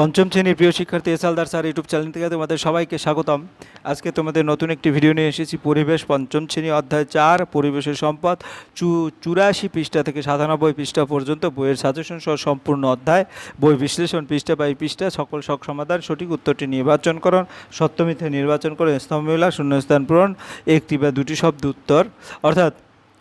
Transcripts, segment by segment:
পঞ্চম শ্রেণির প্রিয় শিক্ষার্থী এসালদার স্যার ইউটিউব চ্যানেল থেকে তোমাদের সবাইকে স্বাগতম। আজকে তোমাদের নতুন একটি ভিডিও নিয়ে এসেছি, পরিবেশ পঞ্চম শ্রেণি অধ্যায় চার, পরিবেশের সম্পদ। চু, চুরাশি পৃষ্ঠা থেকে সাতানব্বই পৃষ্ঠা পর্যন্ত বইয়ের সাজেশন সহ সম্পূর্ণ অধ্যায়। বই বিশ্লেষণ পৃষ্ঠা বাই পৃষ্ঠা, সকল শখ সমাধান, সঠিক উত্তরটি নির্বাচন করুন, সত্যমিথ্যে নির্বাচন করে স্তম্ভমিলা শূন্যস্থান পূরণ, একটি বা দুটি শব্দ উত্তর। অর্থাৎ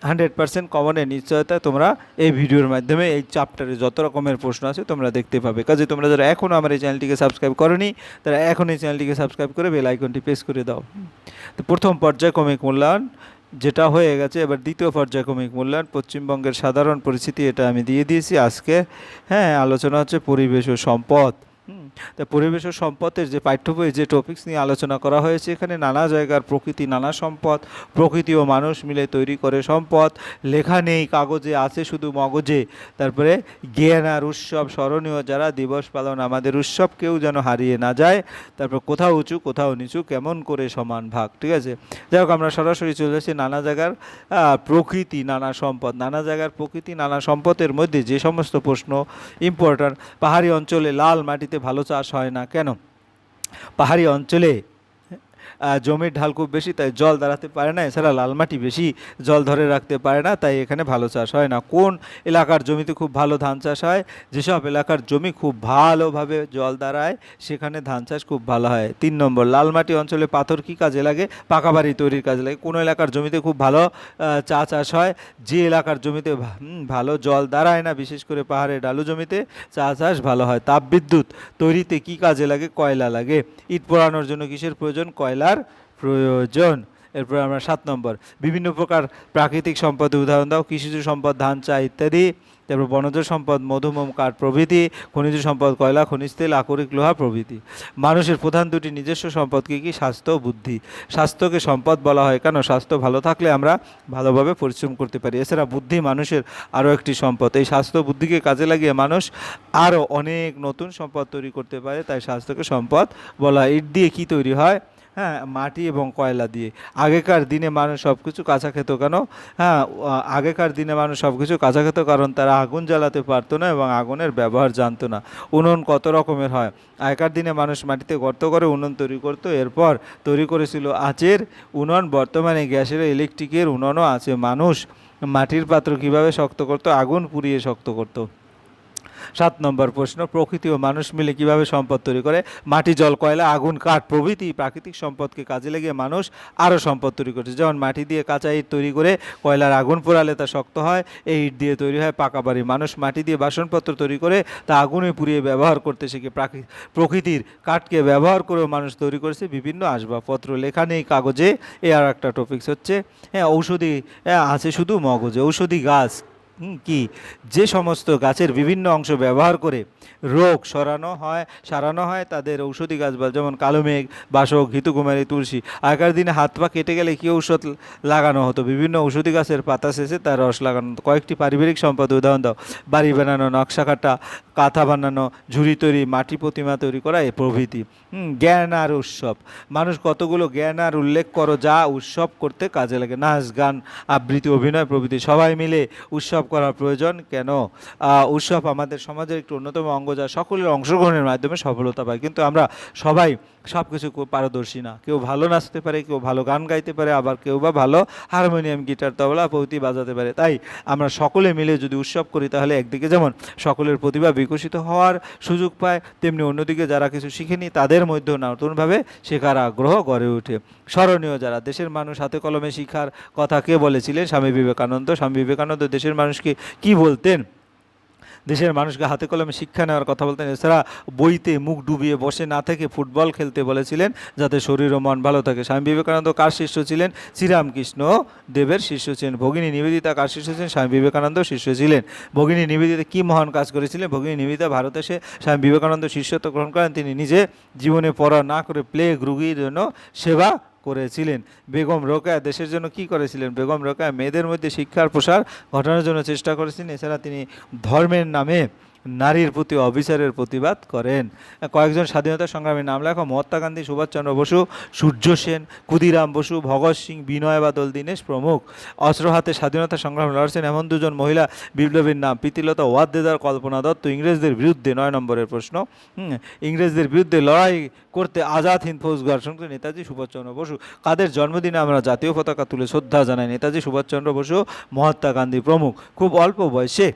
হান্ড্রেড পার্সেন্ট কমনের নিশ্চয়তা তোমরা এই ভিডিওর মাধ্যমে এই চ্যাপ্টারে যত রকমের প্রশ্ন আছে তোমরা দেখতে পাবে। কাজে তোমরা যারা এখনও আমার এই চ্যানেলটিকে সাবস্ক্রাইব করনি, তারা এখন এই চ্যানেলটিকে সাবস্ক্রাইব করে বেল আইকনটি প্রেস করে দাও। তো প্রথম পর্যায়ক্রমিক মূল্যায়ন, যেটা হয়ে গেছে, এবার দ্বিতীয় পর্যায়ক্রমিক মূল্যায়ন, পশ্চিমবঙ্গের সাধারণ পরিস্থিতি এটা আমি দিয়ে দিয়েছি। আজকে হ্যাঁ আলোচনা হচ্ছে পরিবেশ ও সম্পদ। তা পরিবেশ ও সম্পদের যে পাঠ্য বই যে টপিকস নিয়ে আলোচনা করা হয়েছে এখানে নানা জায়গার প্রকৃতি, নানা সম্পদ, প্রকৃতি ও মানুষ মিলে তৈরি করে সম্পদ। লেখা নেই, কাগজে আছে শুধু মগজে। তারপরে জ্ঞান আর উৎসব স্মরণীয় যারা, দিবস পালন আমাদের উৎসব, কেউ যেন হারিয়ে না যায়। তারপর কোথাও উঁচু, কোথাও নিচু, কেমন করে সমান ভাগ, ঠিক আছে? যাই হোক, আমরা সরাসরি চলে যাচ্ছি নানা জায়গার প্রকৃতি, নানা সম্পদ। নানা জায়গার প্রকৃতি, নানা সম্পদের মধ্যে যে সমস্ত প্রশ্ন ইম্পর্ট্যান্ট পাহাড়ি অঞ্চলে লাল মাটিতে ভালো চাষ হয় না। কেন? পাহাড়ি অঞ্চলে জমির ঢাল খুব বেশি, তাই জল দাঁড়াতে পারে না। এছাড়া লাল মাটি বেশি জল ধরে রাখতে পারে না, তাই এখানে ভালো চাষ হয় না। কোন এলাকার জমিতে খুব ভালো ধান চাষ হয়? যেসব এলাকার জমি খুব ভালোভাবে জল দাঁড়ায়, সেখানে ধান চাষ খুব ভালো হয়। তিন নম্বর, লাল মাটি অঞ্চলে পাথর কী কাজে লাগে? পাকা বাড়ি তৈরির কাজে লাগে। কোনো এলাকার জমিতে খুব ভালো চা চাষ হয়? যে এলাকার জমিতে ভালো জল দাঁড়ায় না, বিশেষ করে পাহাড়ে ডালু জমিতে, চা চাষ ভালো হয়। তাপবিদ্যুৎ তৈরিতে কী কাজে লাগে? কয়লা লাগে। ইট পোড়ানোর জন্য কিসের প্রয়োজন? কয়লার প্রয়োজন। এরপর আমরা সাত নম্বর। বিভিন্ন প্রকার প্রাকৃতিক সম্পদের উদাহরণ দাও। কৃষিজ সম্পদ, ধান, চা ইত্যাদি। তারপর বনজ সম্পদ মধুমোম কাঠ প্রভৃতি। খনিজ সম্পদ, কয়লা, খনিজ তেল, আকরিক লোহা প্রভৃতি। মানুষের প্রধান দুটি নিজস্ব সম্পদ কী কী? স্বাস্থ্য বুদ্ধি। স্বাস্থ্যকে সম্পদ বলা হয় কেন? স্বাস্থ্য ভালো থাকলে আমরা ভালোভাবে পরিশ্রম করতে পারি। এছাড়া বুদ্ধি মানুষের আরও একটি সম্পদ। এই স্বাস্থ্য বুদ্ধিকে কাজে লাগিয়ে মানুষ আরও অনেক নতুন সম্পদ তৈরি করতে পারে। তাই স্বাস্থ্যকে সম্পদ বলা হয়। ইট দিয়ে কী তৈরি হয়? হ্যাঁ মাটি এবং কয়লা দিয়ে। আগেকার দিনে মানুষ সব কিছু কাঁচা খেত কেন? হ্যাঁ আগেকার দিনে মানুষ সব কিছু কাঁচা খেত কারণ তারা আগুন জ্বালাতে পারতো না এবং আগুনের ব্যবহার জানতো না। উনুন কত রকমের হয়? আগেকার দিনে মানুষ মাটিতে গর্ত করে উনুন তৈরি করতো, এরপর তৈরি করেছিল আঁচের উনুন। বর্তমানে গ্যাসের ইলেকট্রিকের উনুনও আছে। মানুষ মাটির পাত্র কীভাবে শক্ত করতো? আগুন পুড়িয়ে শক্ত করতো। সাত নম্বর প্রশ্ন প্রকৃতি ও মানুষ মিলে কীভাবে সম্পদ তৈরি করে? মাটি জল কয়লা আগুন কাঠ প্রভৃতি প্রাকৃতিক সম্পদকে কাজে লেগে মানুষ আরও সম্পদ তৈরি করছে। যেমন মাটি দিয়ে কাঁচা ইট তৈরি করে কয়লার আগুন পোড়ালে তা শক্ত হয় এই ইট দিয়ে তৈরি হয় পাকা বাড়ি। মানুষ মাটি দিয়ে বাসনপত্র তৈরি করে তা আগুনে পুড়িয়ে ব্যবহার করতে শিখে। প্রাকৃ- প্রকৃতির কাঠকে ব্যবহার করেও মানুষ তৈরি করেছে বিভিন্ন আসবাবপত্র। লেখা নেই কাগজে এ আর একটা টপিকস হচ্ছে। হ্যাঁ ঔষধি হ্যাঁ, আছে শুধু মগজে। ঔষধি গাছ কি? যে সমস্ত গাছের বিভিন্ন অংশ ব্যবহার করে রোগ সরানো হয়, সারানো হয়, তাদের ঔষধি গাছ বা যেমন কালো মেঘ, বাসক ঘিতুকুমারী তুলসী, আগেকার দিনে হাত পা কেটে গেলে কী ঔষধ লাগানো হতো? বিভিন্ন ঔষধি গাছের পাতা শেষে তার রস লাগানো হতো। কয়েকটি পারিবারিক সম্পদ, উদাহরণ দাও। বাড়ি বানানো, নকশা কাটা, কাঁথা বানানো, ঝুড়ি তৈরি, মাটি প্রতিমা তৈরি করা এ প্রভৃতি। জ্ঞান আর উৎসব। মানুষ কতগুলো জ্ঞান আর উল্লেখ করো, যা উৎসব করতে কাজে লাগে। নাচ, গান, আবৃত্তি, অভিনয় প্রভৃতি সবাই মিলে উৎসব করার প্রয়োজন, কেন? উৎসব আমাদের সমাজের একটি অন্যতম অঙ্গ যা সকলের অংশগ্রহণের মাধ্যমে সফলতা পায়। কিন্তু আমরা সবাই সব কিছু পারদর্শী না। কেউ ভালো নাচতে পারে, কেউ ভালো গান গাইতে পারে, আবার কেউ বা ভালো হারমোনিয়াম, গিটার, তবলা, প্রভৃতি বাজাতে পারে। তাই আমরা সকলে মিলে যদি উৎসব করি, তাহলে একদিকে যেমন সকলের প্রতিভা বিকশিত হওয়ার সুযোগ পায়, তেমনি অন্যদিকে যারা কিছু শিখেনি, তাদের মধ্যেও নতুনভাবে শেখার আগ্রহ গড়ে ওঠে। স্মরণীয় যারা, দেশের মানুষ হাতে কলমে শিখার কথা কে বলেছিলেন? স্বামী বিবেকানন্দ। স্বামী বিবেকানন্দ দেশের মানুষকে কি বলতেন? দেশের মানুষকে হাতে কলমে শিক্ষা নেওয়ার কথা বলতেন। এছাড়া বইতে মুখ ডুবিয়ে বসে না থেকে ফুটবল খেলতে বলেছিলেন, যাতে শরীর ও মন ভালো থাকে। স্বামী বিবেকানন্দ কার শিষ্য ছিলেন? শ্রীরামকৃষ্ণ দেবের শিষ্য ছিলেন। ভগিনী নিবেদিতা কার শিষ্য ছিলেন? স্বামী বিবেকানন্দ শিষ্য ছিলেন। ভগিনী নিবেদিতা কি মহান কাজ করেছিলেন? ভগিনী নিবেদিতা ভারতে এসে স্বামী বিবেকানন্দ শিষ্যত্ব গ্রহণ করেন। তিনি নিজে জীবনে পড়া না করে প্লেগ রুগীর জন্য সেবা করেছিলেন। বেগম রোকেয়া দেশের জন্য কি করেছিলেন? বেগম রোকেয়া মেয়েদের মধ্যে শিক্ষার প্রসার ঘটানোর জন্য চেষ্টা করেছিলেন। এছাড়া তিনি ধর্মের নামে নারীর প্রতি অবিচারের প্রতিবাদ করেন। কয়েকজন স্বাধীনতা সংগ্রামী নাম লেখো, মহাত্মা গান্ধী, সুভাষচন্দ্র বসু, সূর্য সেন, ক্ষুদিরাম বসু, ভগৎ সিং, বিনয় বাদল, দীনেশ প্রমুখ। অস্ত্র হাতে স্বাধীনতা সংগ্রাম লড়ছেন এমন দুজন মহিলা বিপ্লবীর নাম, প্রীতিলতা ওয়াদ্দেদার, কল্পনা দত্ত। ইংরেজদের বিরুদ্ধে নয় নম্বরের প্রশ্ন। ইংরেজদের বিরুদ্ধে লড়াই করতে আজাদ হিন্দ ফৌজ গঠন করে নেতাজি সুভাষচন্দ্র বসু। কাদের জন্মদিনে আমরা জাতীয় পতাকা তুলে শ্রদ্ধা জানাই নেতাজি সুভাষচন্দ্র বসু, মহাত্মা গান্ধী প্রমুখ। খুব অল্প বয়সে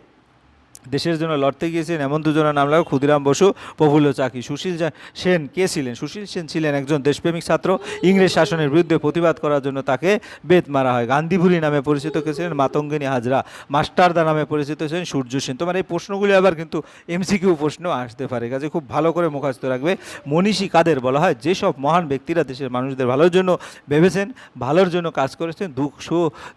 দেশের জন্য লড়তে গিয়েছিলেন এমন দুজনের নাম লাগো ক্ষুদিরাম বসু, প্রফুল্ল চাকি, সুশীল সেন, কে ছিলেন? সুশীল সেন ছিলেন একজন দেশপ্রেমিক ছাত্র, ইংরেজ শাসনের বিরুদ্ধে প্রতিবাদ করার জন্য তাকে বেত মারা হয়। গান্ধীভুরি নামে পরিচিত কে ছিলেন? মাতঙ্গিনী হাজরা, মাস্টারদা নামে পরিচিত ছিলেন সূর্য সেন। তোমার এই প্রশ্নগুলি আবার কিন্তু এমসিকিউ প্রশ্ন আসতে পারে, কাজে খুব ভালো করে মুখস্থ রাখবে। মনীষী কাদের বলা হয়? যেসব মহান ব্যক্তিরা দেশের মানুষদের ভালোর জন্য ভেবেছেন, ভালোর জন্য কাজ করেছেন, দুঃখ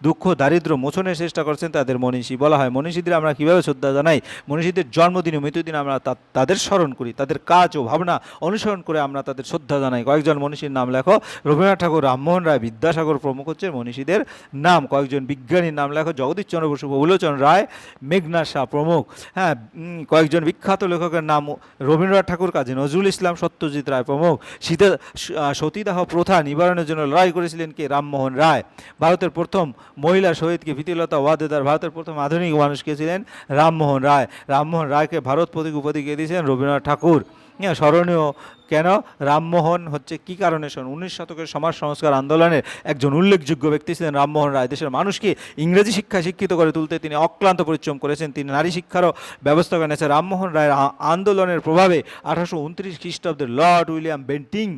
দুঃখ দারিদ্র মোচনের চেষ্টা করেছেন, তাদের মনীষী বলা হয়। মনীষীদের আমরা কীভাবে শ্রদ্ধা জানাই? মনীষীদের জন্মদিনে, মৃত্যুদিন আমরা তাদের স্মরণ করি, তাদের কাজ ও ভাবনা অনুসরণ করে আমরা তাদের শ্রদ্ধা জানাই। কয়েকজন মনীষীর নাম লেখো, রবীন্দ্রনাথ ঠাকুর, রামমোহন রায়, বিদ্যাসাগর প্রমুখ হচ্ছে মনীষীদের নাম। কয়েকজন বিজ্ঞানীর নাম লেখো জগদীশচন্দ্র বসু প্রফুল্লচন্দ্র রায়, মেঘনা শাহ প্রমুখ। হ্যাঁ কয়েকজন বিখ্যাত লেখকের নাম রবীন্দ্রনাথ ঠাকুর কাজী নজরুল ইসলাম, সত্যজিৎ রায় প্রমুখ। সীতা সতীদাহ প্রথা নিবারণের জন্য লড়াই করেছিলেন কে? রামমোহন রায়। ভারতের প্রথম মহিলা শহীদকে ভীতিলতা ওয়াদেদার ভারতের প্রথম আধুনিক মানুষ কে ছিলেন রামমোহন রায়, রামমোহন রায়কে ভারত প্রতীক উপাধি কে দিয়েছিলেন রবীন্দ্রনাথ ঠাকুর। হ্যাঁ স্মরণীয় কেন? রামমোহন হচ্ছে কি কারণে শোন উনিশ শতকের সমাজ সংস্কার আন্দোলনের একজন উল্লেখযোগ্য ব্যক্তি ছিলেন রামমোহন রায়। দেশের মানুষকে ইংরেজি শিক্ষায় শিক্ষিত করে তুলতে তিনি অক্লান্ত পরিশ্রম করেছেন। তিনি নারী শিক্ষারও ব্যবস্থা করেন। এছাড়া রামমোহন রায়ের আন্দোলনের প্রভাবে আঠারোশো উনত্রিশ খ্রিস্টাব্দের লর্ড উইলিয়াম বেন্টিং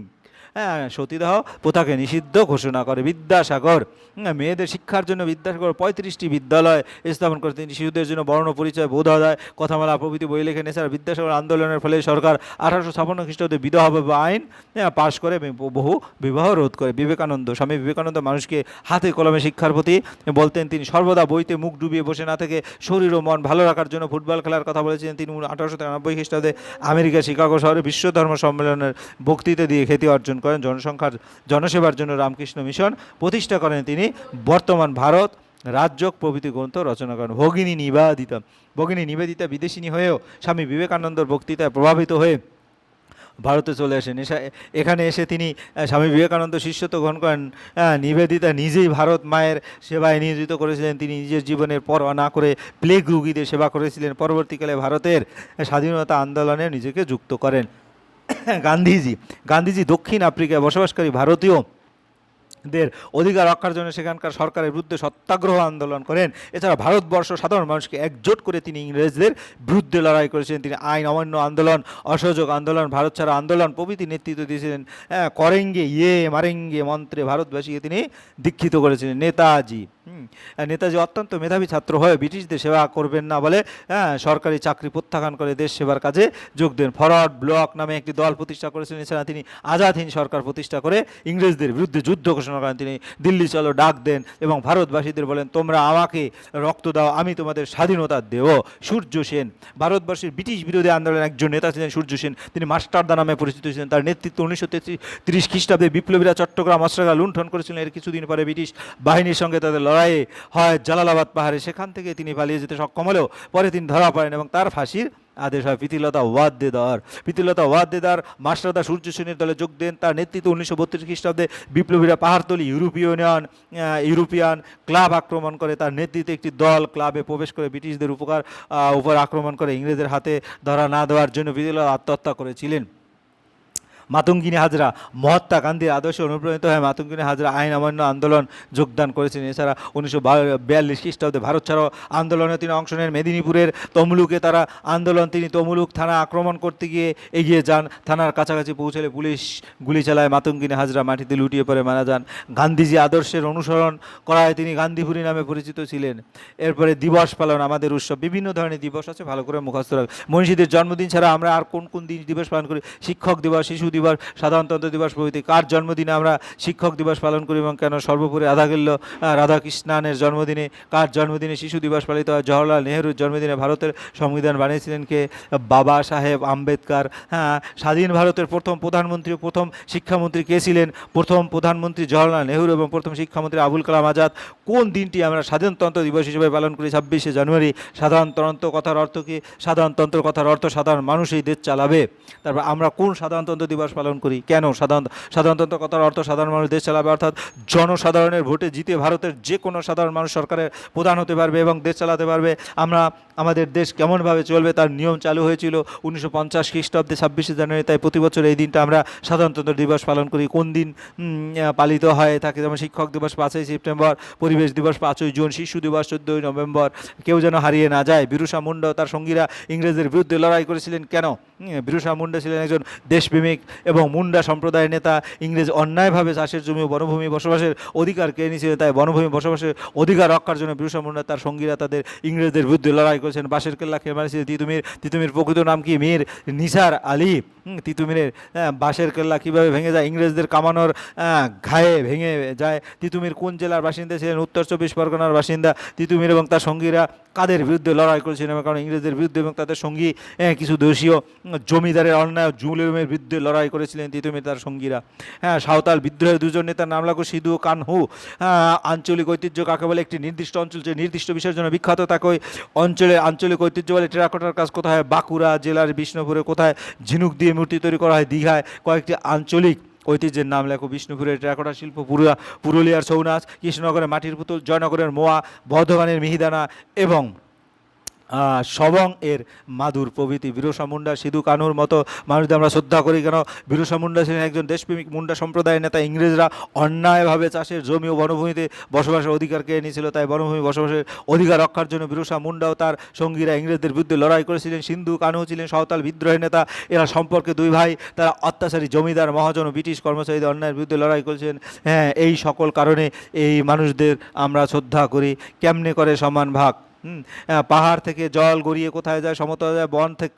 সতীদাহ প্রথাকে নিষিদ্ধ ঘোষণা করে বিদ্যাসাগর। হ্যাঁ, মেয়েদের শিক্ষার জন্য বিদ্যাসাগর পঁয়ত্রিশটি বিদ্যালয় স্থাপন করে তিনি শিশুদের জন্য বর্ণ পরিচয় বোধ বোধাদায় কথামালা প্রভৃতি বই লেখেন। এছাড়া বিদ্যাসাগর আন্দোলনের ফলে সরকার আঠারোশো ছাপান্ন খ্রিস্টাব্দে বিধবা আইন হ্যাঁ, পাশ করে বহু বিবাহ রোধ করে। বিবেকানন্দ স্বামী বিবেকানন্দ মানুষকে হাতে কলমে শিক্ষার প্রতি বলতেন। তিনি সর্বদা বইতে মুখ ডুবিয়ে বসে না থেকে শরীর ও মন ভালো রাখার জন্য ফুটবল খেলার কথা বলেছিলেন। তিনি আঠারোশো তিরানব্বই খ্রিস্টাব্দে আমেরিকা শিকাগো শহরে বিশ্ব ধর্ম সম্মেলনের বক্তৃতা দিয়ে খ্যাতি অর্জন করেন জনসংখ্যার জনসেবার জন্য রামকৃষ্ণ মিশন। প্রতিষ্ঠা করেন তিনি বর্তমান ভারত রাজ্যক প্রভৃতি গ্রন্থ রচনা করেন। ভগিনী নিবেদিতা। ভগিনী নিবেদিতা বিদেশিনী হয়েও স্বামী বিবেকানন্দর বক্তৃতায় প্রভাবিত হয়ে ভারতে চলে আসেন। এখানে এসে তিনি স্বামী বিবেকানন্দ শিষ্যত্ব গ্রহণ করেন। নিবেদিতা নিজেই ভারত মায়ের সেবায় নিয়োজিত করেছিলেন। তিনি নিজের জীবনের পরোয়া না করে প্লেগ রুগীদের সেবা করেছিলেন। পরবর্তীকালে ভারতের স্বাধীনতা আন্দোলনে নিজেকে যুক্ত করেন। গান্ধীজি গান্ধীজি দক্ষিণ আফ্রিকায় বসবাসকারী ভারতীয় দের অধিকার রক্ষার জন্য সেখানকার সরকারের বিরুদ্ধে সত্যাগ্রহ আন্দোলন করেন। এছাড়া ভারতবর্ষ সাধারণ মানুষকে একজোট করে তিনি ইংরেজদের বিরুদ্ধে লড়াই করেছিলেন। তিনি আইন অমান্য আন্দোলন অসহযোগ আন্দোলন ভারত ছাড়া আন্দোলন প্রভৃতি নেতৃত্ব দিয়েছিলেন। হ্যাঁ, করেঙ্গে ইয়ে মারেঙ্গে মন্ত্রে ভারতবাসীকে তিনি দীক্ষিত করেছিলেন। নেতাজি নেতাজি অত্যন্ত মেধাবী ছাত্র হয়ে ব্রিটিশদের সেবা করবেন না বলে হ্যাঁ সরকারি চাকরি প্রত্যাখ্যান করে দেশ সেবার কাজে যোগ দেন। ফরওয়ার্ড ব্লক নামে একটি দল প্রতিষ্ঠা করেছিলেন, এছাড়া তিনি আজাদ হিন্দ সরকার প্রতিষ্ঠা করে ইংরেজদের বিরুদ্ধে যুদ্ধ ঘোষণা করেন। তিনি দিল্লি চলো, ডাক দেন এবং ভারতবাসীদের বলেন, তোমরা আমাকে রক্ত দাও, আমি তোমাদের স্বাধীনতা দেব। সূর্য সেন, ভারতবর্ষের ব্রিটিশ বিরোধী আন্দোলনের একজন নেতা ছিলেন সূর্য সেন। তিনি মাস্টারদা নামে পরিচিত ছিলেন। তার নেতৃত্ব উনিশশো তিরিশ খ্রিস্টাব্দে বিপ্লবীরা চট্টগ্রাম অস্ত্রাগার লুণ্ঠন করেছিলেন। এর কিছুদিন পরে ব্রিটিশ বাহিনীর সঙ্গে তাদের লড়াইয়ে হয় জালালাবাদ পাহাড়ে। সেখান থেকে তিনি পালিয়ে যেতে সক্ষম হলেও পরে তিনি ধরা পড়েন এবং তার ফাঁসির আদেশ হয়। প্রীতিলতা ওয়াদ্দেদার। প্রীতিলতা ওয়াদ্দেদার মাস্টারদা সূর্য সেনের দলে যোগ দেন। তার নেতৃত্বে উনিশশো বত্রিশ খ্রিস্টাব্দে বিপ্লবীরা পাহাড়তলি ইউরোপীয় ইউনিয়ন ইউরোপিয়ান ক্লাব আক্রমণ করে। তার নেতৃত্বে একটি দল ক্লাবে প্রবেশ করে ব্রিটিশদের উপকার উপর আক্রমণ করে ইংরেজদের হাতে ধরা না দেওয়ার জন্য প্রীতিলতা আত্মহত্যা করেছিলেন। মাতঙ্গিনী হাজরা, মহাত্মা গান্ধীর আদর্শে অনুপ্রাণিত হয়ে মাতঙ্গিনী হাজরা আইন অমান্য আন্দোলন যোগদান করেছেন। এছাড়া উনিশশো বিয়াল্লিশ খ্রিস্টাব্দে ভারত ছাড়াও আন্দোলনে তিনি অংশ নেন। মেদিনীপুরের তমলুকে তারা আন্দোলন তিনি তমলুক থানা আক্রমণ করতে গিয়ে এগিয়ে যান। থানার কাছাকাছি পৌঁছলে পুলিশ গুলি চালায়। মাতঙ্গিনী হাজরা মাটিতে লুটিয়ে পড়ে মারা যান। গান্ধীজি আদর্শের অনুসরণ করায় তিনি গান্ধীপুরী নামে পরিচিত ছিলেন। এরপরে দিবস পালন আমাদের উৎসব। বিভিন্ন ধরনের দিবস আছে, ভালো করে মুখস্থ রাখ। মনীষীদের জন্মদিন ছাড়া আমরা আর কোন কোন দিন দিবস পালন করি? শিক্ষক দিবস, শিশু দিবস, সাধারণতন্ত্র দিবস প্রভৃতি। কার জন্মদিনে আমরা শিক্ষক দিবস পালন করি এবং কেন সর্বোপরি রাধাগিল্য রাধাকৃষ্ণানের জন্মদিনে, কার জন্মদিনে শিশু দিবস পালিত হয়? জওহরলাল নেহরুর জন্মদিনে ভারতের সংবিধান বানিয়েছিলেন কে? বাবা সাহেব আম্বেদকার। হ্যাঁ স্বাধীন ভারতের প্রথম প্রধানমন্ত্রী প্রথম শিক্ষামন্ত্রী কে ছিলেন? প্রথম প্রধানমন্ত্রী জওহরলাল নেহরু এবং প্রথম শিক্ষামন্ত্রী আবুল কালাম আজাদ। কোন দিনটি আমরা স্বাধীনতন্ত্র দিবস হিসেবে পালন করি? ছাব্বিশে জানুয়ারি। সাধারণতন্ত্র কথার অর্থ কি? সাধারণতন্ত্র কথার অর্থ সাধারণ মানুষ এই দেশ চালাবে। তারপর আমরা কোন সাধারণতন্ত্র দিবস পালন করি। কেন? সাধারণ সাধারণতন্ত্র কথার অর্থ সাধারণ মানুষ দেশ চালাবে, অর্থাৎ জনসাধারণের ভোটে জিতে ভারতের যে কোনো সাধারণ মানুষ সরকারের প্রধান হতে পারবে এবং দেশ চালাতে পারবে। আমরা আমাদের দেশ কেমনভাবে চলবে তার নিয়ম চালু হয়েছিল উনিশশো পঞ্চাশ খ্রিস্টাব্দে ছাব্বিশে জানুয়ারি, তাই প্রতি বছর এই দিনটা আমরা সাধারণতন্ত্র দিবস পালন করি। কোন দিন পালিত হয় থাকে যেমন শিক্ষক দিবস পাঁচই সেপ্টেম্বর, পরিবেশ দিবস পাঁচই জুন, শিশু দিবস চোদ্দোই নভেম্বর। কেউ যেন হারিয়ে না যায়। বিরুষা মুন্ডা তার সঙ্গীরা ইংরেজদের বিরুদ্ধে লড়াই করেছিলেন। কেন? বিরুষা মুন্ডা ছিলেন একজন দেশপ্রেমিক এবং মুন্ডা সম্প্রদায়ের নেতা ইংরেজ অন্যায়ভাবে চাষের জমি ও বনভূমি বসবাসের অধিকার কেড়ে নিয়েছিলেন তাই বনভূমি বসবাসের অধিকার রক্ষার জন্য বিরুষা মুন্ডা তার সঙ্গীরা তাদের ইংরেজদের বিরুদ্ধে লড়াই করেছেন। বাঁশের কেল্লা খেয়ে মারিয়েছিল তিতুমির তিতুমির প্রকৃত নাম কি? মীর নিসার আলী। তিতুমিরের আহ, বাঁশের কেল্লা কীভাবে ভেঙে যায়? ইংরেজদের কামানোর ঘায়ে ভেঙে যায়। তিতুমির কোন জেলার বাসিন্দা ছিলেন? উত্তর চব্বিশ পরগনার বাসিন্দা তিতুমির এবং তার সঙ্গীরা কাদের বিরুদ্ধে লড়াই করেছিলেন? কারণ ইংরেজদের বিরুদ্ধে এবং তাদের সঙ্গী কিছু দেশীয় জমিদারের অন্যায় জুলুমের বিরুদ্ধে লড়াই করেছিলেন তিতুমির তার সঙ্গীরা। হ্যাঁ সাঁওতাল বিদ্রোহের দুজন নেতার নাম লাগো সিধু কানহু। আহ, আঞ্চলিক ঐতিহ্য কাকে বলে? একটি নির্দিষ্ট অঞ্চল যে নির্দিষ্ট বিষয়ের জন্য বিখ্যাত তাকে ওই অঞ্চলে আঞ্চলিক ঐতিহ্য বলে। টেরাকোটার কাজ কোথায়? বাঁকুড়া জেলার বিষ্ণুপুরে কোথায়? ঝিনুক দিয়ে মূর্তি তৈরি করা হয় দীঘায়। কয়েকটি আঞ্চলিক ঐতিহ্যের নাম লেখো বিষ্ণুপুরের টেরাকোটা শিল্প পুরুলিয়া পুরুলিয়ার ছৌ নাচ কৃষ্ণনগরের মাটির পুতুল জয়নগরের মোয়া বর্ধমানের মিহিদানা এবং সবং এর মাদুর প্রভৃতি। বিরসা মুন্ডা, সিধু কানুর মতো মানুষদের আমরা শ্রদ্ধা করি কেন? বিরসা মুন্ডা ছিলেন একজন দেশপ্রেমিক মুন্ডা সম্প্রদায়ের নেতা। ইংরেজরা অন্যায়ভাবে চাষের জমি ও বনভূমিতে বসবাসের অধিকার কেড়ে নিয়েছিল, তাই বনভূমি বসবাসের অধিকার রক্ষার জন্য বিরসা মুন্ডা ও তার সঙ্গীরা ইংরেজদের বিরুদ্ধে লড়াই করেছিলেন। সিন্ধু কানু ছিলেন সাঁওতাল বিদ্রোহের নেতা। এরা সম্পর্কে দুই ভাই, তারা অত্যাচারী জমিদার, মহাজন ব্রিটিশ কর্মচারীদের অন্যায়ের বিরুদ্ধে লড়াই করেছেন। হ্যাঁ এই সকল কারণে এই মানুষদের আমরা শ্রদ্ধা করি। কেমনে করে সমান ভাগ? পাহাড় থেকে জল গড়িয়ে কোথায় যায়, সমতল যায়, বন থেকে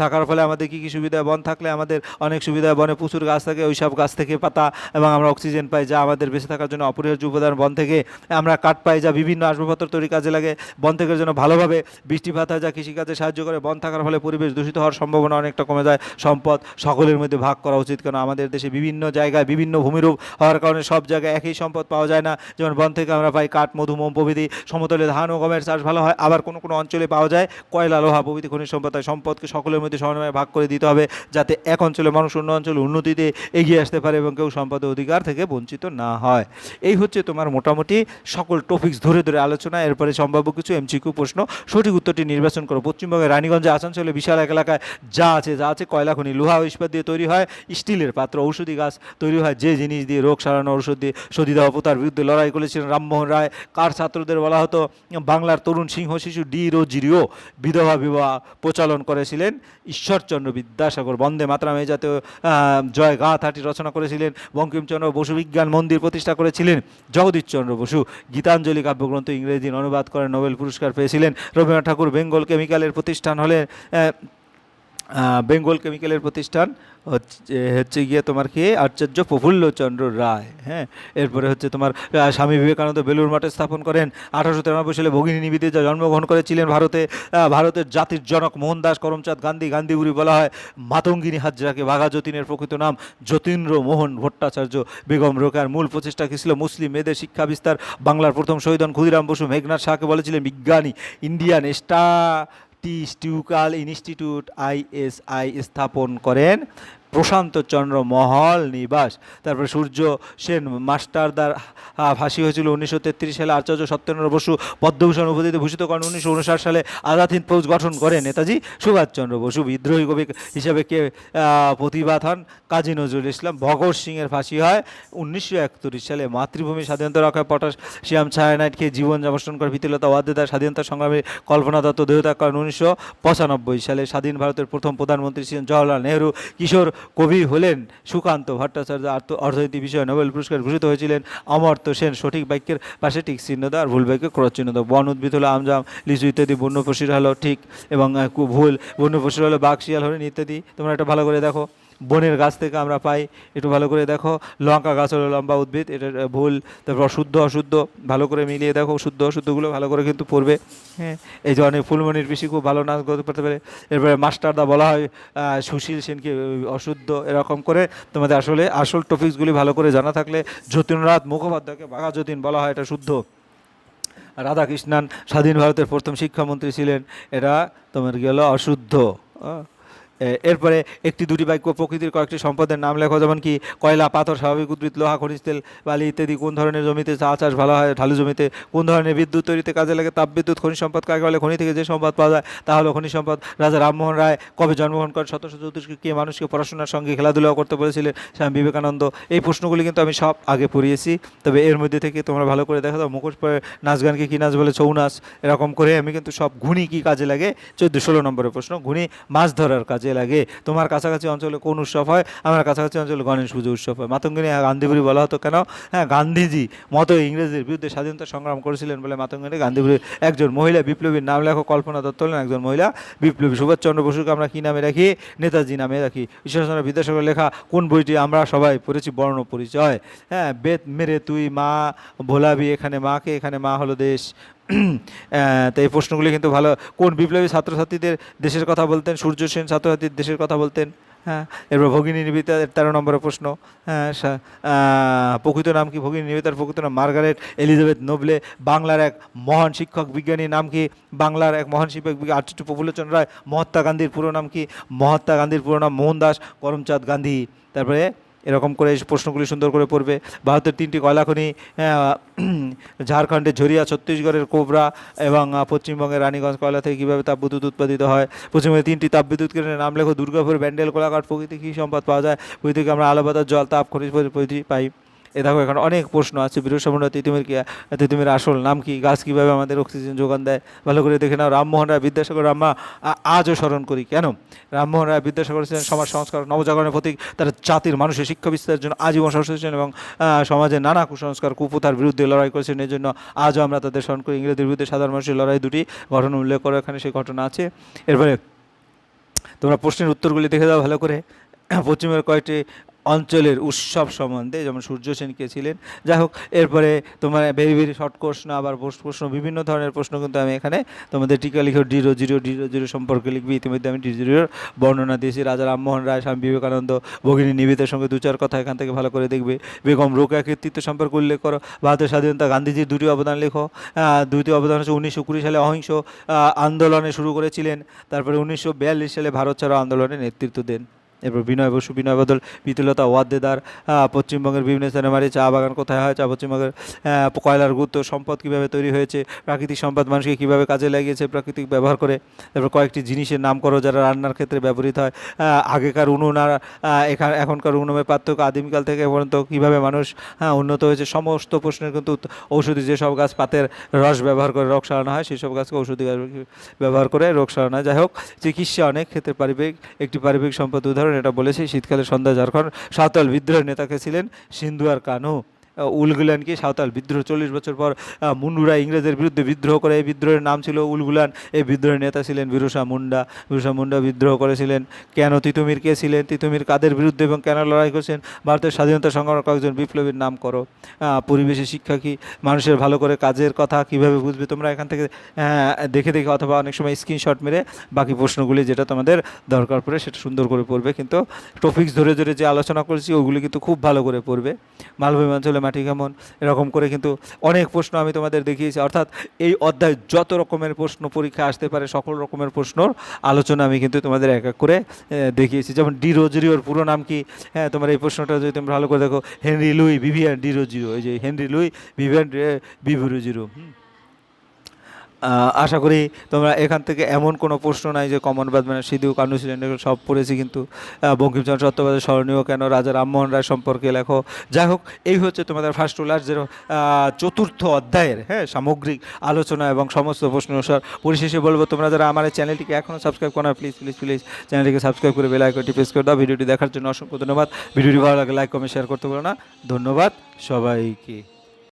থাকার ফলে আমাদের কী কী সুবিধা বন থাকলে আমাদের অনেক সুবিধা বনে প্রচুর গাছ থাকে, ওই সব গাছ থেকে পাতা এবং আমরা অক্সিজেন পাই যা আমাদের বেঁচে থাকার জন্য অপরিহার্য উপাদান বন থেকে আমরা কাঠ পাই যা বিভিন্ন আসবাবপত্র তৈরি কাজে লাগে। বন থেকে জন্য ভালোভাবে বৃষ্টিপাত হয় যা কৃষিকাজে সাহায্য করে। বন থাকার ফলে পরিবেশ দূষিত হওয়ার সম্ভাবনা অনেকটা কমে যায়। সম্পদ সকলের মধ্যে ভাগ করা উচিত কেন? আমাদের দেশে বিভিন্ন জায়গায় বিভিন্ন ভূমিরূপ হওয়ার কারণে সব জায়গায় একই সম্পদ পাওয়া যায় না। যেমন বন থেকে আমরা পাই কাঠ, মধু, মোম প্রভৃতি, সমতলে ধান ও গমের চাষ ভালো হয়, আবার কোনো কোনো অঞ্চলে পাওয়া যায়। কয়লা, লোহা প্রভৃতি খনিজ সম্পদ সম্পদকে সকলের মধ্যে সমানভাবে ভাগ করে দিতে হবে, যাতে এক অঞ্চলে মানুষ অন্য অঞ্চলে উন্নতিতে এগিয়ে আসতে পারে এবং কেউ সম্পদের অধিকার থেকে বঞ্চিত না হয়। এই হচ্ছে তোমার মোটামুটি সকল টপিকস ধরে ধরে আলোচনা। এরপরে সম্ভাব্য কিছু এমসিকিউ প্রশ্ন। সঠিক উত্তরটি নির্বাচন করো। পশ্চিমবঙ্গের রানীগঞ্জে আসানসোলে বিশাল এক এলাকায় যা আছে যা আছে, কয়লা, খনি, লোহা ইস্পাত দিয়ে তৈরি হয়। স্টিলের পাত্র, ঔষধি গাছ তৈরি হয়। যে জিনিস দিয়ে রোগ সারানো ঔষধ দিয়ে সতীদাহ প্রথার বিরুদ্ধে লড়াই করেছিলেন রামমোহন রায়। কার ছাত্রদের বলা হতো, বাংলার তরুণ সিংহ শিশু ডি রোজিরিও বিধবা বিবাহ প্রচলন করেছিলেন। ঈশ্বরচন্দ্র বিদ্যাসাগর বন্দে মাতরামে জাতীয় জয় গা থাটি রচনা করেছিলেন। বঙ্কিমচন্দ্র বসু বিজ্ঞান মন্দির প্রতিষ্ঠা করেছিলেন। জগদীশচন্দ্র বসু গীতাঞ্জলি কাব্যগ্রন্থ ইংরেজি অনুবাদ করে নোবেল পুরস্কার পেয়েছিলেন। রবীন্দ্রনাথ ঠাকুর বেঙ্গল কেমিক্যালের প্রতিষ্ঠান হলে বেঙ্গল কেমিক্যালের প্রতিষ্ঠান, হচ্ছে হচ্ছে গিয়ে তোমার কি, আচার্য প্রফুল্লচন্দ্র রায় হ্যাঁ? এরপরে হচ্ছে তোমার স্বামী বিবেকানন্দ বেলুর মঠে স্থাপন করেন। আঠারোশো তিরানব্বই সালে ভগিনী নিবেদিতা জন্মগ্রহণ করেছিলেন ভারতে। ভারতের জাতির জনক মোহনদাস করমচাঁদ গান্ধী গান্ধীগুরি বলা হয়। মাতঙ্গিনী হাজরাকে বাঘা যতীনের প্রকৃত নাম যতীন্দ্র মোহন ভট্টাচার্য। বেগম রোকার মূল প্রচেষ্টা কি ছিল? মুসলিম মেয়েদের শিক্ষা বিস্তার। বাংলার প্রথম শহীদন ক্ষুদিরাম বসু মেঘনাথ শাহকে বলেছিলেন বিজ্ঞানী, ইন্ডিয়ান স্ট্যাটিস্টিক্যাল ইনস্টিটিউট আইএসআই স্থাপন করেন। প্রশান্তচন্দ্র মহল নিবাস। তারপরে সূর্য সেন মাস্টারদার ফাঁসি হয়েছিল উনিশশো তেত্রিশ সালে, আচার্য সত্যেন্দ্র বসু পদ্মভূষণ উপাধিতে ভূষিত করেন উনিশশো উনষাট সালে, আজাদ হিন্দ ফৌজ গঠন করেন নেতাজি সুভাষচন্দ্র বসু, বিদ্রোহী কবি হিসেবে কে প্রতিবাদ হন কাজী নজরুল ইসলাম। ভগৎ সিংয়ের ফাঁসি হয় উনিশশো একত্রিশ সালে, মাতৃভূমি স্বাধীনতা রক্ষায় পটাশিয়াম ছায়ানাইট খেয়ে জীবন যাপন করে প্রীতিলতা ওয়াদ্দেদার স্বাধীনতা সংগ্রামে কল্পনা দত্ত দেহত্যাগ করেন উনিশশো পঁচানব্বই সালে। স্বাধীন ভারতের প্রথম প্রধানমন্ত্রী ছিলেন জওয়াহরলাল নেহরু, কিশোর কবি হলেন সুকান্ত ভট্টাচার্য, আর্থ- অর্থনীতি বিষয়ে নোবেল পুরস্কার ঘোষিত হয়েছিলেন অমর্ত্য সেন, সঠিক বাক্যের পাশে ঠিক চিহ্ন দেওয়া আর ভুল বাক্যে ক্রস চিহ্ন দেওয়া। বন উদ্ভিদ হলো আমজাম, লিচু ইত্যাদি, বন্য পশুর হলো ঠিক এবং ভুল, বন্য পশুর হলো বাঘ, শিয়াল, হরিণ ইত্যাদি। তোমরা একটা ভালো করে দেখো। বনের গাছ থেকে আমরা পাই। একটু ভালো করে দেখো, লঙ্কা গাছ হলো লম্বা উদ্ভিদ এটা ভুল, তারপর শুদ্ধ অশুদ্ধ, ভালো করে মিলিয়ে দেখো, শুদ্ধ, অশুদ্ধগুলো ভালো করে কিন্তু পড়বে। হ্যাঁ এই যে অনেক ফুলমণির পিসি খুব ভালো নাচ করতে পারে। এরপরে মাস্টারদা বলা হয় সুশীল সেনকে অশুদ্ধ, এরকম করে। তোমাদের আসলে আসল টপিকসগুলি ভালো করে জানা থাকলে যতীন্দ্রনাথ মুখোপাধ্যায়কে বাঘা যতীন বলা হয়, এটা শুদ্ধ। রাধাকৃষ্ণান, স্বাধীন ভারতের প্রথম শিক্ষামন্ত্রী ছিলেন, এটা তোমার গেল অশুদ্ধ। এরপরে একটি দুটি বাক্য, প্রকৃতির কয়েকটি সম্পদের নাম লেখো, যেমন কি, কয়লা, পাথর, স্বাভাবিক উদ্ভিদ, লোহা, খনিজ তেল, বালি ইত্যাদি। কোন ধরনের জমিতে চা চাষ ভালো হয়? ঢালু জমিতে। কোন ধরনের বিদ্যুৎ তৈরিতে কাজে লাগে? তাপবিদ্যুৎ, খনিজ সম্পদ, কাকে বলে? খনি থেকে যে সম্পদ পাওয়া যায়, তা হলো খনিজ সম্পদ। রাজা রামমোহন রায় কবে জন্মগ্রহণ করেন? সতেরোশো চৌত্রিশকে কে মানুষকে পড়াশোনার সঙ্গে খেলাধুলাও করতে বলেছিলেন? স্বামী বিবেকানন্দ। এই প্রশ্নগুলি কিন্তু আমি সব আগে পড়িয়েছি। তবে এর মধ্যে থেকে তোমরা ভালো করে দেখা দাও, মুখোশ পরে নাচ গানকে কী নাচ বলে, ছৌ নাচ, এরকম করে আমি কিন্তু সব ঘুনি কী কাজে লাগে? চোদ্দ, ষোলো নম্বরের প্রশ্ন ঘুনি মাছ ধরার কাজে লাগে। তোমার কাছাকাছি অঞ্চলে কোন উৎসব হয়? আমার কাছাকাছি অঞ্চলে গণেশ পুজো উৎসব হয়। মাতঙ্গিনী গান্ধীপুরি বলা হতো কেন? হ্যাঁ গান্ধীজি মতো ইংরেজদের বিরুদ্ধে স্বাধীনতা সংগ্রাম করেছিলেন বলে মাতঙ্গিনী গান্ধীপুরি একজন মহিলা বিপ্লবীর নাম লেখো, কল্পনা দত্ত হলেন একজন মহিলা বিপ্লবী। সুভাষচন্দ্র বসুকে আমরা কী নামে রাখি? নেতাজি নামে রাখি। ঈশ্বরচন্দ্র বিদ্যাসাগর লেখা, কোন বইটি আমরা সবাই পড়েছি? বর্ণ পরিচয়। হ্যাঁ বেত মেরে তুই মা ভোলাবি এখানে মাকে, এখানে মা হলো দেশ। তো এই প্রশ্নগুলি কিন্তু ভালো। কোন বিপ্লবী ছাত্রছাত্রীদের দেশের কথা বলতেন? সূর্য সেন ছাত্রছাত্রীর দেশের কথা বলতেন? হ্যাঁ এরপর ভগিনী নিবেদিতা তেরো নম্বরের প্রশ্ন। হ্যাঁ প্রকৃত নাম কি? ভগিনী নিবেদিতার প্রকৃত নাম মার্গারেট এলিজাবেথ নোবলে। বাংলার এক মহান শিক্ষক বিজ্ঞানীর নাম কি? বাংলার এক মহান শিক্ষক বিজ্ঞানী আর্চিটু প্রফুল্লচন্দ্র রায়। মহাত্মা গান্ধীর পুরো নাম কি? মহাত্মা গান্ধীর পুরো নাম মোহনদাস করমচাঁদ গান্ধী। তারপরে এরকম করে প্রশ্নগুলি সুন্দর করে পড়বে। ভারতের তিনটি কয়লা খনি ঝাড়খণ্ডের ঝরিয়া, ছত্তিশগড়ের কোবরা এবং পশ্চিমবঙ্গের রানীগঞ্জ কয়লা থেকে কীভাবে তাপবিদ্যুৎ উৎপাদিত হয়। পশ্চিমবঙ্গের তিনটি তাপবিদ্যুৎ কেন্দ্রের নাম লেখো দুর্গাপুর, ব্যান্ডেল, কোলাঘাট প্রকৃতি, কী সম্পদ পাওয়া যায়? প্রকৃতিকে আমরা আলো, বাতাস, জল, তাপ, খনিজ প্রকৃতি পাই। এ দেখো এখন অনেক প্রশ্ন আছে। বীরসমুদ্র তিতুমির কি, তিতুমির আসল নাম কি, গাছ কীভাবে আমাদের অক্সিজেন যোগান দেয়? ভালো করে দেখে নাও। রামমোহন রায় বিদ্যাসাগর আ- আজও স্মরণ করি। কেন? রামমোহন রায় বিদ্যাসাগর ছিলেন সমাজ সংস্কার নবজাগরণের প্রতীক। তারা জাতির মানুষের শিক্ষা বিস্তারের জন্য আজীবন সচেতন এবং সমাজে নানা কুসংস্কার, কুপ্রথার বিরুদ্ধে লড়াই করেছেন। এই জন্য আজও আমরা তাদের স্মরণ করি। ইংরেজদের বিরুদ্ধে সাধারণ মানুষের লড়াই দুটি ঘটনা উল্লেখ করে এখানে সেই ঘটনা আছে। এরপরে তোমরা প্রশ্নের উত্তরগুলি দেখে দাও ভালো করে। পশ্চিমের কয়েকটি অঞ্চলের উৎসব সম্বন্ধে, যেমন সূর্য সেনকে ছিলেন। যাই হোক, এরপরে তোমার ভেরি ভেরি শর্ট প্রশ্ন আবার প্রশ্ন বিভিন্ন ধরনের প্রশ্ন কিন্তু আমি এখানে তোমাদের টিকা লিখো জিরো জিরো জিরো জিরো সম্পর্কে লিখবি। ইতিমধ্যে আমি জিরোর বর্ণনা দিয়েছি। রাজা রামমোহন রায়, স্বামী বিবেকানন্দ, ভগিনী নিবেদের সঙ্গে দু, চার কথা এখান থেকে ভালো করে দেখবে। বেগম রোকেয়া কৃতিত্ব সম্পর্কে উল্লেখ করো। ভারতের স্বাধীনতা গান্ধীজির দুটি অবদান লেখো। দুটি অবদান হচ্ছে উনিশশো কুড়ি সালে অহিংস আন্দোলনে শুরু করেছিলেন। তারপরে উনিশশো বিয়াল্লিশ সালে ভারত ছাড়ো আন্দোলনে নেতৃত্ব দেন। এরপর বিনয় বসু, বিনয় বদল পিতুলতা ওয়াদ্দেদার পশ্চিমবঙ্গের বিভিন্ন স্থানে মারি চা বাগান কোথায় হয়? চা পশ্চিমবঙ্গের কয়লার গুরুত্ব সম্পদ কীভাবে তৈরি হয়েছে? প্রাকৃতিক সম্পদ মানুষকে কীভাবে কাজে লাগিয়েছে? প্রাকৃতিক ব্যবহার করে। তারপর কয়েকটি জিনিসের নাম করো যারা রান্নার ক্ষেত্রে ব্যবহৃত হয় আগেকার উনুন আর এখানে এখনকার উনুনের পার্থক্য আদিমকাল থেকে পর্যন্ত কীভাবে মানুষ উন্নত হয়েছে? সমস্ত প্রশ্নের কিন্তু ঔষধি যেসব গাছ পাতের রস ব্যবহার করে রোগ সারানো হয় সেই সব গাছকে ঔষধি গাছ ব্যবহার করে রোগ সারানো হয়। যাই হোক, চিকিৎসা অনেক ক্ষেত্রে পারিবারিক, একটি পারিবারিক সম্পদ উদাহরণ এটা বলেছে শীতকালে সন্ধ্যা ঝাড়খণ্ড সাঁওতাল বিদ্রোহের নেতাকে ছিলেন সিন্ধু আর কানু উলগুলানকে সাঁওতাল বিদ্রোহ চল্লিশ বছর পর মুন্ডুরা ইংরেজের বিরুদ্ধে বিদ্রোহ করে। এই বিদ্রোহের নাম ছিল উলগুলান এই বিদ্রোহের নেতা ছিলেন বিরসা মুন্ডা। বিরসা মুন্ডা বিদ্রোহ করেছিলেন। কেন তিতুমির কে ছিলেন তিতুমির? কাদের বিরুদ্ধে এবং কেন লড়াই করেছেন? ভারতের স্বাধীনতা সংগ্রাম কয়েকজন বিপ্লবীর নাম করো। আহ, পরিবেশের শিক্ষা কি? মানুষের ভালো করে কাজের কথা কীভাবে বুঝবে? তোমরা এখান থেকে দেখে দেখে অথবা অনেক সময় স্ক্রিনশট মেরে বাকি প্রশ্নগুলি যেটা তোমাদের দরকার পড়ে সেটা সুন্দর করে পড়বে। কিন্তু টপিকস ধরে ধরে যে আলোচনা করেছি ওগুলি কিন্তু খুব ভালো করে পড়বে। মালভূমি অঞ্চলে মাটি কেমন এরকম করে কিন্তু অনেক প্রশ্ন আমি তোমাদের দেখিয়েছি। অর্থাৎ এই অধ্যায় যত রকমের প্রশ্ন পরীক্ষা আসতে পারে, সকল রকমের প্রশ্নর আলোচনা আমি কিন্তু তোমাদের এক এক করে দেখিয়েছি। যেমন ডি রোজরিওর পুরো নাম কি? হ্যাঁ তোমার এই প্রশ্নটা যদি তুমি ভালো করে দেখো, Henry Louis, Vivian de Rosiro এই যে হেনরি লুই, ভিভিয়ান বিভি রোজিরো হুম। আশা করি তোমরা এখান থেকে এমন কোনো প্রশ্ন নাই যে কমন বাদ মানে সিধু কানু ছিলেন সব পড়েছি কিন্তু বঙ্কিমচন্দ্র চট্টোপাধ্যায়, স্মরণীয় কেন, রাজা রামমোহন রায় সম্পর্কে লেখো। যাই হোক, এই হচ্ছে তোমাদের ফার্স্ট ক্লাস যে চতুর্থ অধ্যায়ের হ্যাঁ সামগ্রিক আলোচনা এবং সমস্ত প্রশ্ন অনুসার পরিশেষে বলব, তোমরা যারা আমার চ্যানেলটিকে এখনও সাবস্ক্রাইব করো প্লিজ প্লিজ প্লিজ চ্যানেলটিকে সাবস্ক্রাইব করে বেল আইকনটি প্রেস করে দাও। ভিডিওটি দেখার জন্য অসংখ্য ধন্যবাদ। ভিডিওটি ভালো লাগে লাইক কমেন্ট শেয়ার করতে বলো না। ধন্যবাদ সবাইকে।